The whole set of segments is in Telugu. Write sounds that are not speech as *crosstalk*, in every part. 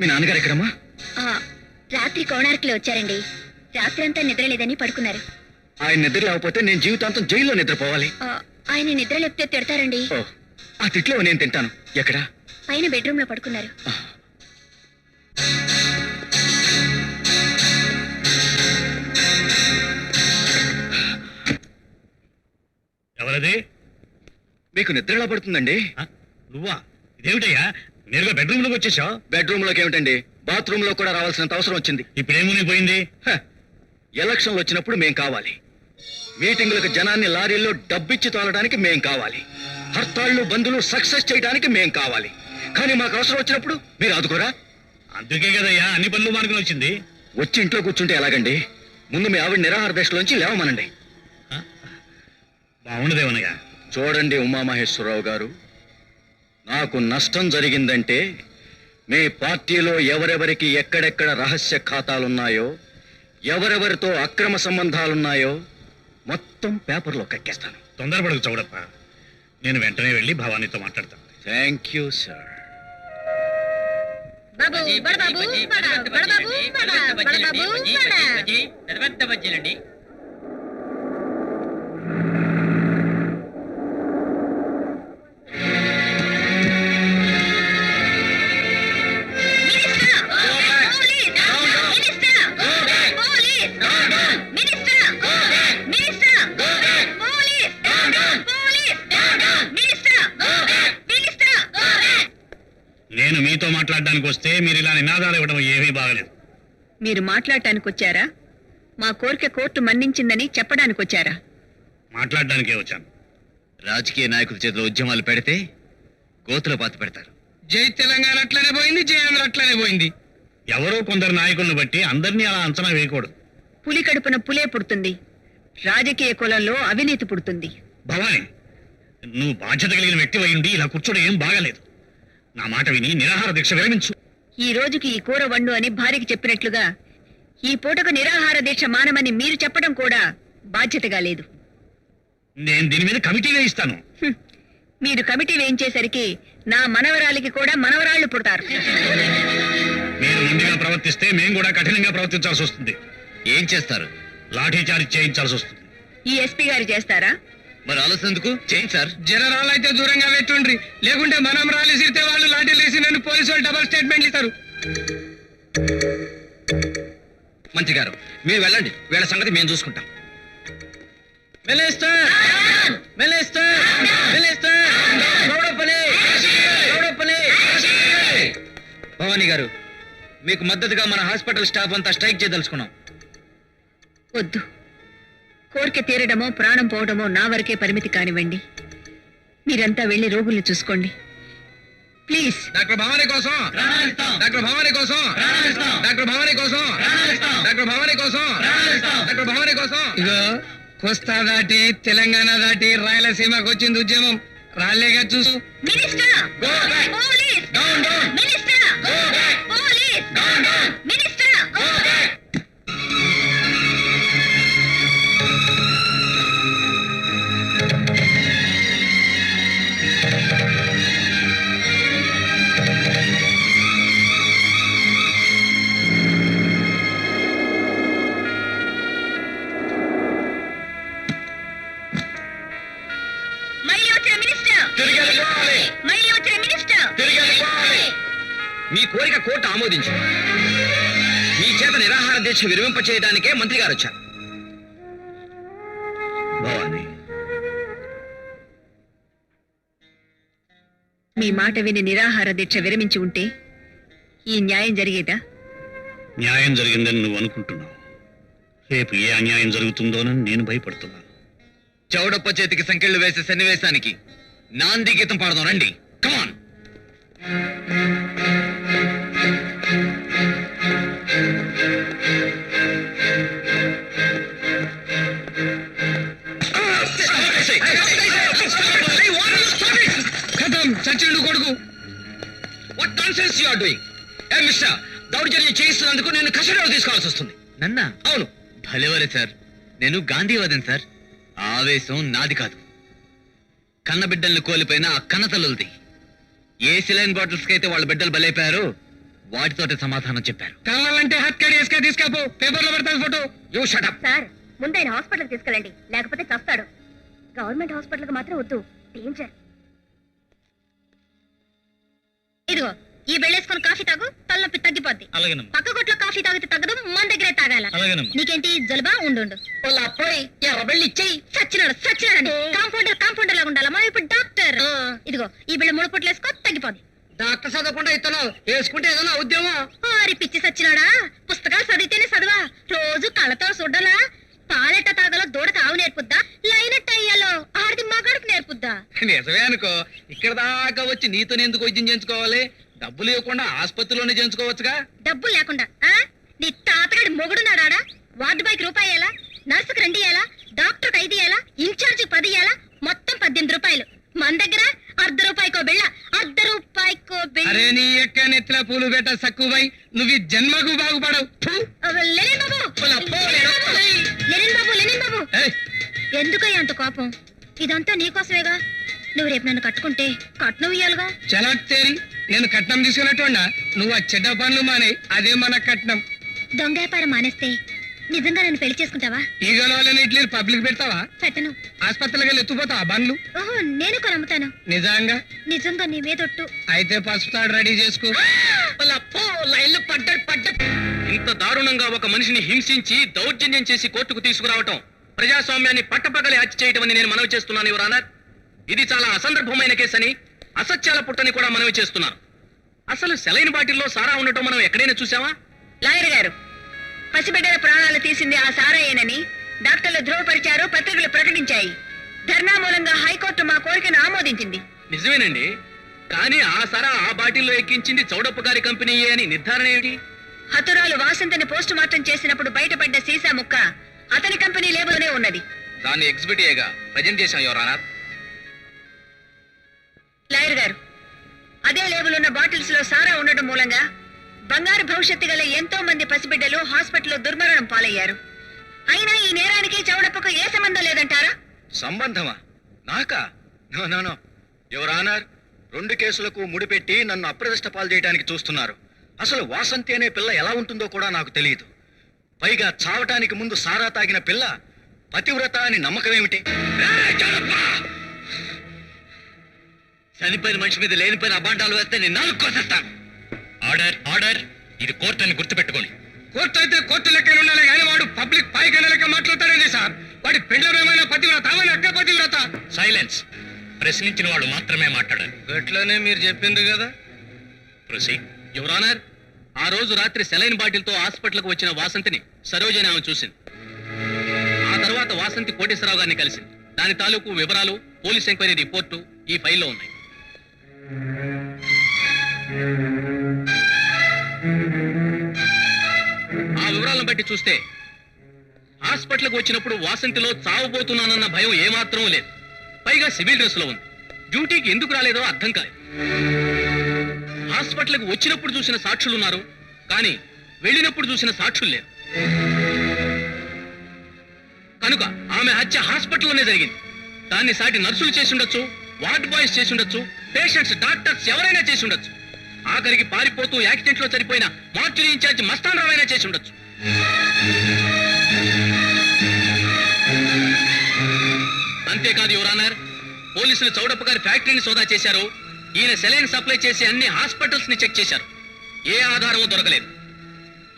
మీ నాన్నగారు ఎక్కడమ్మా? ఆ, రాత్రి కోణార్కులో వచ్చారండి. రాత్రి అంతా నిద్రలేదని పడుకున్నారు. ఆయన నిద్ర లేకపోతే నేను జీవితాంతం జైల్లో నిద్రపోవాలి. ఆ, ఆయన నిద్ర లేపితే తిడతారండి. ఓ ఆ తిట్లో నేను తింటాను. ఎక్కడా? పైన బెడ్రూమ్లో పడుకున్నారు ఎవరది? మీకు నిద్ర ఎలా పడుతుందండి? ఆ, నువ్వా? ఇదేమిటయ్యా? నేరుగా బెడ్రూమ్లోకి వచ్చేసావు? బెడ్రూమ్లోకి ఏమిటండి? బాత్రూమ్లో కూడా రావాల్సినంత అవసరం వచ్చింది. ఇప్పుడేముని పోయింది హ, ఎలక్షన్లు వచ్చినప్పుడు మేం కావాలి. మీటింగులకు జనాన్ని లారీల్లో డబ్బిచ్చి తోలడానికి మేం కావాలి. హర్తాళ్ళు బంధులు సక్సెస్ చేయడానికి మేం కావాలి. కానీ మాకు అవసరం వచ్చినప్పుడు మీరు ఆదుకోరా? అందుకే కదయ్యా అన్ని పనులు మానుకుని వచ్చింది. వచ్చి ఇంట్లో కూర్చుంటే ఎలాగండి? ముందు మీ ఆవిడ నిరాహార దశలోంచి లేవమనండి. బాగుండదేవనయ్యా చూడండి ఉమామహేశ్వరరావు గారు నాకు నష్టం జరిగిందంటే మీ పార్టీలో ఎవరెవరికి ఎక్కడెక్కడ రహస్య ఖాతాలున్నాయో ఎవరెవరితో అక్రమ సంబంధాలున్నాయో మొత్తం పేపర్లో కక్కేస్తాను. తొందరపడకు చౌడప్ప. నేను వెంటనే వెళ్ళి భవానీతో మాట్లాడతాను థ్యాంక్ యూ సార్ బాబు బడబాబు బడ బడబాబు బడ బడబాబు బడ. మీరు మాట్లాడటానికి వచ్చారా మా కోరిక కోర్టు మన్నించిందని చెప్పడానికి వచ్చారా మాట్లాడడానికే వచ్చాను. రాజకీయ నాయకుల చేతిలో ఉద్యమాలు పెడితే గోతుల పాత పెడతారు. జై తెలంగాణ అట్లనే పోయింది జై ఆంధ్ర అట్లనే పోయింది. ఎవరో కొందరు నాయకులను బట్టి అందరినీ అలా అంచనా వేయకూడదు. పులి కడుపున పులే పుడుతుంది. రాజకీయ కులంలో అవినీతి పుడుతుంది. భవాని నువ్వు బాధ్యత కలిగిన వ్యక్తి ఉండి ఇలా కూర్చోడం ఏం బాగాలేదు. నా మాట విని నిరాహార దీక్ష విరమించు. ఈ రోజుకి ఈ కూర వండు అని భార్యకి చెప్పినట్లుగా ఈ పూటకు నిరాహార దీక్ష మానమని మీరు చెప్పడం కూడా బాధ్యతగా లేదు. నేను దీని మీద కమిటీ వేయిస్తాను. మీరు కమిటీ వేయించేసరికి నా మనవరాలికి కూడా మనవరాళ్ళు పుడతారు. మీరు ముందుగా ప్రవర్తిస్తే మేము కూడా కఠినంగా ప్రవర్తించాల్సి వస్తుంది. ఏం చేస్తారు? లాఠీ చార్జ్ చేయించాల్సి వస్తుంది. ఈ ఎస్పీ గారు చేస్తారా? మరి ఆలోచన ఎందుకు? చేయండి సార్. జనరాలు అయితే దూరంగా పెట్టుండ్రి లేకుంటే మనం రాలి సిరితే వాళ్ళు లాఠీలు వేసి నన్ను పోలీసు వాళ్ళు డబల్ స్టేట్మెంట్ ఇస్తారు. మంత్రి గారు మీరు వెళ్ళండి. వీళ్ళ సంగతి మేము చూసుకుంటాం. మినిస్టర్ భవానీ గారు మీకు మద్దతుగా మన హాస్పిటల్ స్టాఫ్ అంతా స్ట్రైక్ చేయదలుచుకున్నాం. వద్దు. కోరిక తీరడమో ప్రాణం పోవడమో నా వరకే పరిమితి కానివ్వండి. మీరంతా వెళ్ళి రోగుల్ని చూసుకోండి. ప్లీజ్. డాక్టర్ భవానీ కోసం. డాక్టర్ భవానీ కోసం. డాక్టర్ భవానీ కోసం. డాక్టర్ భవానీ కోసం. డాక్టర్ భవానీ కోసం. ఇగో కోస్తా దాటి తెలంగాణ దాటి రాయలసీమకు వచ్చింది ఉద్యమం. రాలేగా చూసు మినిస్టర్! మళ్ళీ వచ్చిన మినిస్టర్. మీ కోరిక కోర్టు ఆమోదించింది. మీ చేత నిరాహార దీక్ష విరమింప చేయడానికే మంత్రి గారు వచ్చారు. భవానీ. మీ మాట విని నిరాహార దీక్ష విరమించి ఉంటే ఈ న్యాయం జరిగేదా? న్యాయం జరిగిందని నువ్వు అనుకుంటున్నావు. రేపు ఏ అన్యాయం జరుగుతుందోనని నేను భయపడుతున్నాను. చౌడప్ప చేతికి సంకెళ్ళు వేసే సన్నివేశానికి నాంది గీతం పాడదాం రండి. కమాన్ చచ్చిండు కొడుకు what nonsense you are doing A mister దౌర్జన్యం చేయిస్తున్నందుకు నేను కస్టడీలో తీసుకోవాల్సి వస్తుంది. నన్న? అవును. భలేవరే సార్. నేను గాంధీవాదం సార్. ఆవేశం నాది కాదు. కన్న బిడ్డల్ని కోల్పోయిన ఆ కన్న తల్లులది. ఏ సిలైన్ బాటిల్స్ అయితే వాళ్ళ బిడ్డలు బలైపోయారో వాటితోటి సమాధానం చెప్పారు. కావాలంటే హత్ కడి వేసుక తీసుకపో పేపర్లో పడతాను ఫోటో. యూ షటప్ సార్ ముందు ఆయన హాస్పిటల్కి తీసుకెళ్ళండి. లేకపోతే చస్తాడు. గవర్నమెంట్ హాస్పిటల్కి మాత్రం వద్దు. డేంజర్. ఇదిగో ఈ బెళ్ళేసుకొని కాఫీ తాగు తలనొప్పి తగ్గిపోద్ది. పక్క కొట్లో కాఫీ తాగితే తగ్గదు మన దగ్గరే తాగాల. నీకేంటి జలుబా? ఉండు అప్పుడు ఎర్రబెళ్ళి ఇచ్చేయి. సచ్చినాడు సచ్చినాడు కాంపౌండర్ లాగా ఉండాలా మనం ఇప్పుడు డాక్టర్. ఇదిగో ఈ బిళ్ళ మూడు పుట్లు వేసుకో తగ్గిపోద్ది డాక్టర్ చదవకుండా ఇతను వేసుకుంటే ఏదైనా ఉద్యోగం ఓరి పిచ్చి సచ్చినాడా పుస్తకాలు చదివితేనే చదవా? రోజు కళ్ళతో చూడాలా పాలెట్ట తాగలో దూడకు ఆవు నేర్పుద్దా? లైనట్టు అయ్యాలో ఆడిది మగాడికి నేర్పుద్దా? నిజమే అనుకో ఇక్కడ దాకా వచ్చి నీతో ఎందుకు వైద్యం చేయించుకోవాలి? డబ్బులు ఇవ్వకుండా ఆసుపత్రిలోనే చేయించుకోవచ్చుగా? డబ్బులు లేకుండా ఆ? నీ తాతగాడి మొగుడున్నాడా వార్డు బాయ్కి రూపాయి ఇయ్యాలా? నర్సుకు రెండు ఇయ్యాలా? పూలు పెట్ట సక్కువై నువ్వు జన్మకు బాగుపడవు. ఎందుకయ్యా అంత కోపం? ఇదంతా నీకోసమేగా నువ్వు రేపు నన్ను కట్టుకుంటే కట్నం ఇయ్యాలిగా? చలాక్ తేరి నేను కట్నం తీసుకున్నట్టున్నా నువ్వు ఆ చెడ్డ పనులు మానే అదే మన కట్నం. దొంగ వ్యాపారం మానేస్తే నిజంగా నన్ను పెళ్ళి చేసుకుంటావా? ఈగల వాళ్ళని ఇడ్లీ పబ్లిక్ పెడతావా? పెట్టను. ఆసుపత్రికి వెళ్ళి ఎత్తుపోతావా బండ్లు? ఓహో నేను కూడా నమ్ముతాను నిజంగా? నిజంగా నీ మీదొట్టు అయితే పసుపు తాడు రెడీ చేసుకో. ఇంత దారుణంగా ఒక మనిషిని హింసించి దౌర్జన్యం చేసి కోర్టుకు తీసుకురావటం ప్రజాస్వామ్యాన్ని పట్టపగలి హత్య చేయటం అని నేను మనవి చేస్తున్నాను యువరానర్ ఇది చాలా అసందర్భమైన కేసని అసత్యాల పుట్టని కూడా మనవి చేస్తున్నాను అసలు సెలైన్ బాటిల్లో సారా ఉండటం మనం ఎక్కడైనా చూసావా లాయర్ గారు పసిబిడ్డల ప్రాణాలు తీసింది ఆ సారయ్యనని డాక్టర్లు ధృవపరిచారు పత్రికలు ప్రకటించాయి. ధర్నా మూలంగా హైకోర్టు మా కోరికను ఆమోదించింది. నిజమేనండి. కానీ ఆ సారా ఆ బాటిల్లో ఎక్కించింది చౌడప్ప గారి కంపెనీయే అని నిర్ధారణ ఏమిటి? హతురాలు వాసంతిని పోస్ట్ మార్టం చేసినప్పుడు బయటపడ్డ సీసా ముక్క అతని కంపెనీ లేబుల్లోనే ఉన్నది. దాన్ని ఎగ్జిబిట్గా ప్రజెంట్ చేశాం యువరానర్ లాయర్ గారు అదే లేబుల్ ఉన్న బాటిల్స్లో సారా ఉండడం మూలంగా బంగారు భవిష్యత్తు గల ఎంతో మంది పసిబిడ్డలు హాస్పిటల్లో దుర్మరణం పాలయ్యారు. అయినా ఈ నేరానికి చౌడప్పకు ఏ సంబంధం లేదంటారా? సంబంధమా? నాకా? No no no. Your honour రెండు కేసులకు ముడిపెట్టి నన్ను అప్రదిష్ట పాలు చేయడానికి చూస్తున్నారు. అసలు వాసంతి అనే పిల్ల ఎలా ఉంటుందో కూడా నాకు తెలియదు. పైగా చావటానికి ముందు సారా తాగిన పిల్ల పతివ్రత అని నమ్మకం ఏమిటి చనిపోయిన మనిషి మీద లేనిపోయిన అబాండాలు వేస్తే నేను నాలుగు కోసేస్తాను ఆర్డర్ ఆర్డర్. ఇది కోర్టు అని గుర్తుపెట్టుకోండి. కోర్టు అయితే కోర్టు లెక్కన ఉండాలి కానీ వాడు పబ్లిక్ పాయికన లెక్క మాట్లాడతాడండి సార్. వాడి పెండ్లమేమైనా పతివ్రత అవని అక్క పతివ్రత సైలెన్స్. ప్రశ్నించిన వాళ్ళు మాత్రమే మాట్లాడాలి. గట్లనే మీరు చెప్పింది కదా. ప్రొసీడ్. యువర్ ఆనర్ ఆ రోజు రాత్రి సెలైన్ బాటిల్తో హాస్పిటల్కి వచ్చిన వాసంతిని సరోజని ఆమె చూసింది. ఆ తర్వాత వాసంతి కోటేశ్వరరావు గారిని కలిసింది. దాని తాలూకు వివరాలు పోలీస్ ఎంక్వైరీ రిపోర్టు ఈ ఫైల్లో ఉన్నాయి. ఆ వివరాలను బట్టి చూస్తే హాస్పిటల్కి వచ్చినప్పుడు వాసంతిలో చావబోతున్నానన్న భయం ఏమాత్రం లేదు. పైగా సివిల్ డ్రెస్లో ఉంది. డ్యూటీకి ఎందుకు రాలేదో అర్థం కాలేదు. హాస్పిటల్కి వచ్చినప్పుడు చూసిన సాక్షులు ఉన్నారు కానీ వెళ్ళినప్పుడు చూసిన సాక్షులు లేరు. కనుక ఆమె హత్య హాస్పిటల్లోనే జరిగింది. దాన్ని సాటి నర్సులు చేసి ఉండొచ్చు వార్డ్ బాయ్స్ చేసి ఉండొచ్చు పేషెంట్స్ డాక్టర్స్ ఎవరైనా చేసి ఉండొచ్చు ఆఖరికి పారిపోతూ యాక్సిడెంట్లో చనిపోయిన మార్చురీ ఇన్ఛార్జ్ మస్తాన్ రావైనా చేసి ఉండొచ్చు అంతేకాదు యువరానర్ పోలీసులు చౌడప్ప గారి ఫ్యాక్టరీని సోదా చేశారు. ఈయన సెలైన్ సప్లై చేసి అన్ని హాస్పిటల్స్ని చెక్ చేశారు. ఏ ఆధారమూ దొరకలేదు.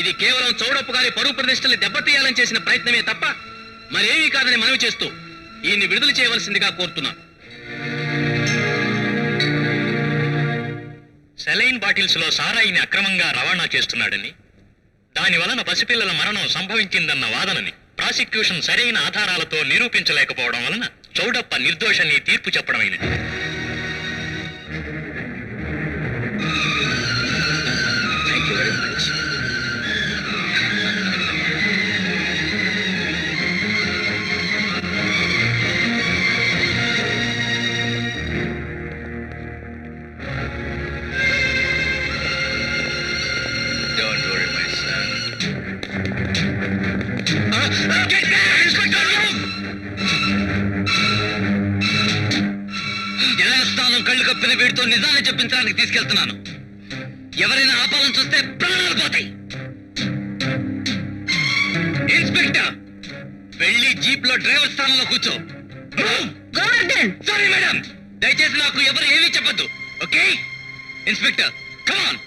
ఇది కేవలం చౌడప్ప గారి పరువు ప్రతిష్టల్ని దెబ్బతీయాలని చేసిన ప్రయత్నమే తప్ప మరేమీ కాదని మనవి చేస్తూ ఈయన్ని విడుదల చేయవలసిందిగా కోరుతున్నాను సెలైన్ బాటిల్స్లో సారాయిని అక్రమంగా రవాణా చేస్తున్నాడని దాని వలన పసిపిల్లల మరణం సంభవించిందన్న వాదనని ప్రాసిక్యూషన్ సరైన ఆధారాలతో నిరూపించలేకపోవడం వలన చౌడప్ప నిర్దోషని తీర్పు చెప్పడమైనది. కప్పిన వీడితో నిజాన్ని చెప్పించడానికి తీసుకెళ్తున్నాను. ఎవరైనా ఆపాలని చూస్తే ప్రాణాలు పోతాయి. ఇన్స్పెక్టర్ వెళ్ళి జీప్లో డ్రైవర్ స్థానంలో కూర్చో. సారీ మేడం దయచేసి నాకు ఎవరు ఏమీ చెప్పొద్దు. Okay inspector come on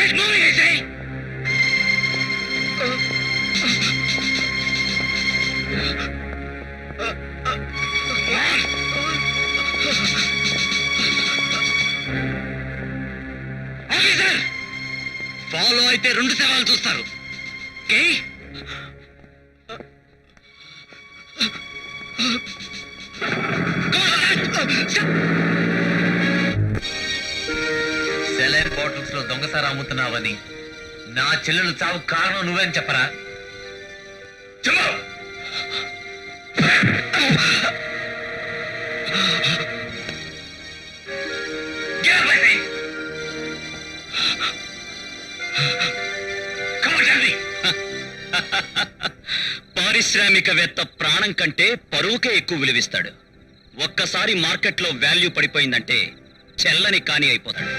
get moving follow అయితే రెండు శవాలు చూస్తారు. ఓకే సెలైన్ బాటిల్స్లో దొంగసారా అమ్ముతున్నావని నా చెల్లెలు చావు కారణం నువ్వేని చెప్పరా? చెప్పు! పారిశ్రామికవేత్త ప్రాణం కంటే పరువుకే ఎక్కువ విలువిస్తాడు. ఒక్కసారి మార్కెట్లో వాల్యూ పడిపోయిందంటే చెల్లని కాని అయిపోతాడు.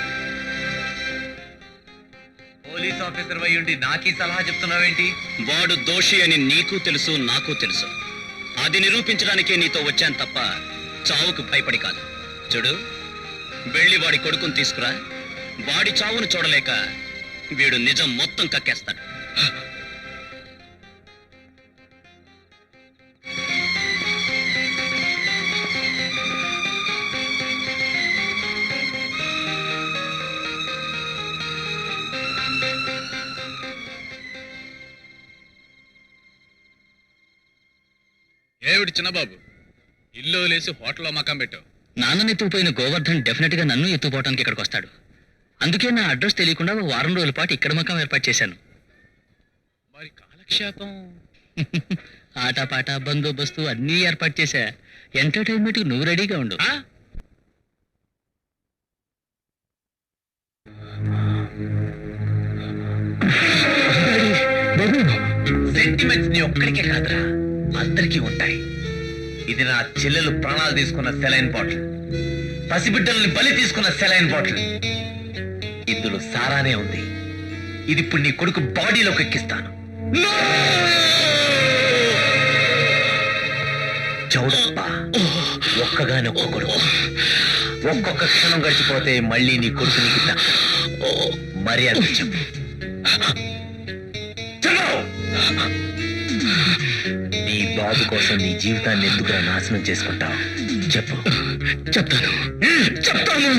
పోలీస్ ఆఫీసర్ అయి ఉండి నాకీ సలహా చెప్తున్నావేంటి? వాడు దోషి అని నీకు తెలుసు నాకు తెలుసు. అది నిరూపించడానికే నీతో వచ్చాను తప్ప చావుకు భయపడి కాదు. చూడు వెళ్ళి వాడి కొడుకుని తీసుకురా. వాడి చావును చూడలేక వీడు నిజం మొత్తం కక్కేస్తాడు. *laughs* ఏమిటి చిన్నబాబు? ఇల్లు వదిలేసి హోటల్లో మకాం పెట్టావు. నాన్నని ఎత్తుకుపోయిన గోవర్ధన్ డెఫినెట్గా నన్ను ఎత్తుకుపోవడానికి ఇక్కడికి వస్తాడు. అందుకే నా అడ్రస్ తెలియకుండా ఓ వారం రోజుల పాటు ఇక్కడ మకాం ఏర్పాటు చేశాను. మరి కాలక్షేపం? *laughs* ఆటపాట బందోబస్తు అన్నీ ఏర్పాటు చేశా. ఎంటర్టైన్మెంట్ నువ్వు రెడీగా ఉండు? సెంటిమెంట్స్ *laughs* నీ ఒక్కడికే కాదురా. అందరికీ ఉంటాయి. ఇది నా చెల్లెలు ప్రాణాలు తీసుకున్న సెలైన్ బాటిల్. పసిబిడ్డల్ని బలి తీసుకున్న సెలైన్ బాటిల్. ఇందులో సారానే ఉంది. ఇది ఇప్పుడు నీ కొడుకు బాడీలోకి ఎక్కిస్తాను. చౌడప్ప ఒక్కగానే ఒక్క కొడుకు. ఒక్కొక్క క్షణం గడిచిపోతే మళ్ళీ నీ కొడుకు నీకు మర్యాద చెప్పు. బాబు కోసం నీ జీవితాన్ని ఎందుకురా నాశనం చేసుకుంటావు? చెప్పు. చెప్తాను. చెప్తాను.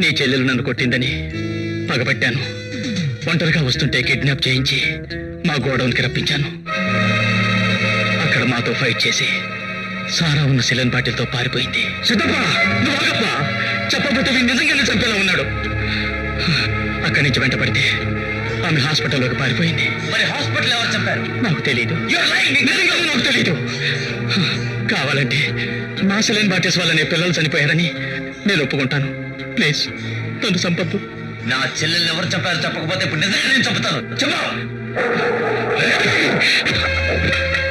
నీ చెల్లెలు నన్ను కొట్టిందని పగబట్టాను. ఒంటరిగా వస్తుంటే కిడ్నాప్ చేయించి మా గోడౌన్కి రప్పించాను. అక్కడ మాతో ఫైట్ చేసి సారా ఉన్న సిలన్ బాటిల్తో పారిపోయింది. చెప్పబోతే వీడు నిజంగానే చంపేలా ఉన్నాడు. అక్కడి నుంచి వెంట పడితే ఆమె హాస్పిటల్లోకి పారిపోయింది. మరి హాస్పిటల్ ఎవరు చెప్పారు నాకు తెలీదు. నిజంగానే నాకు తెలీదు. కావాలంటే నా సెలైన్ బాటిల్స్ వల్లనే పిల్లలు చనిపోయారని నేను ఒప్పుకుంటాను. ప్లీజ్ నన్ను సంపద్దు నా చెల్లెల్ని ఎవరు చెప్పారు చెప్పకపోతే ఇప్పుడు నిజంగా నేను చెప్తాను. చెప్పు. *laughs*